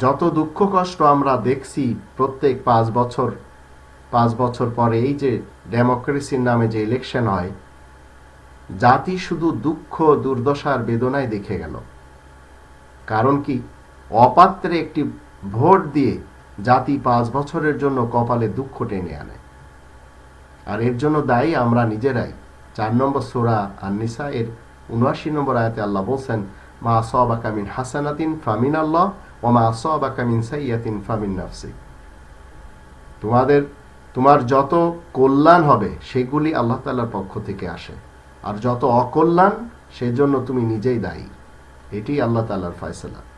যত দুঃখ কষ্ট আমরা দেখছি প্রত্যেক পাঁচ বছর পাঁচ বছর পরে এই যে ডেমোক্রেসির নামে যে ইলেকশন হয়, জাতি শুধু দুঃখ, দুর্দশার বেদনায় দেখে গেল। কারণ কি? অপাত্রে একটি ভোট দিয়ে জাতি পাঁচ বছরের জন্য কপালে দুঃখ টেনে আনে। আর এর জন্য দায়ী আমরা নিজেরাই। চার নম্বর সোরা আর নিসা এর উনআশি নম্বর আয়াতে আল্লাহ বলছেন, মা সবাকা মিন হাসানাতিন ফামিন আল্লাহ তোমাদের, তোমার যত কল্যাণ হবে, সেগুলি আল্লাহ তাআলার পক্ষ থেকে আসে। আর যত অকল্যাণ, সেজন্য তুমি নিজেই দায়ী। এটি আল্লাহ তাআলার ফয়সালা।